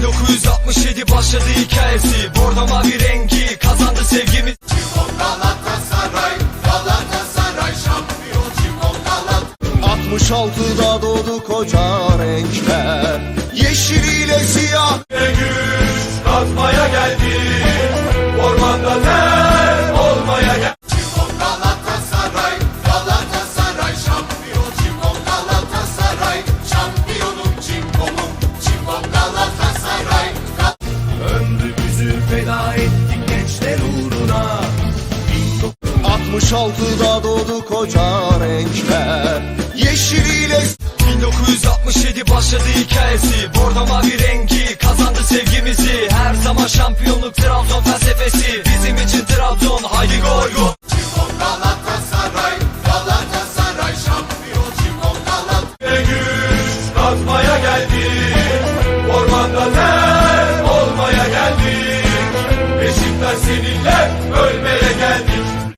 1967 başladı hikayesi. Bordo mavi rengi kazandı sevgimiz. Galatasaray, Galatasaray şampiyon Cimbom Galatasaray 66'da doğdu koca renkler. Yeşiliyle siyah. Güç 66'da doğdu koca renkler. Yeşiliyle 1967 başladı hikayesi. Bordo mavi rengi kazandı sevgimizi. Her zaman şampiyonluk Trabzon felsefesi. Bizim için Trabzon haydi gol gol. Galatasaray, Galatasaray şampiyon. Cimbom Galatasaray. Güç katmaya geldi. Ormanda ter olmaya geldi? Beşiktaş seninle ölmeye geldi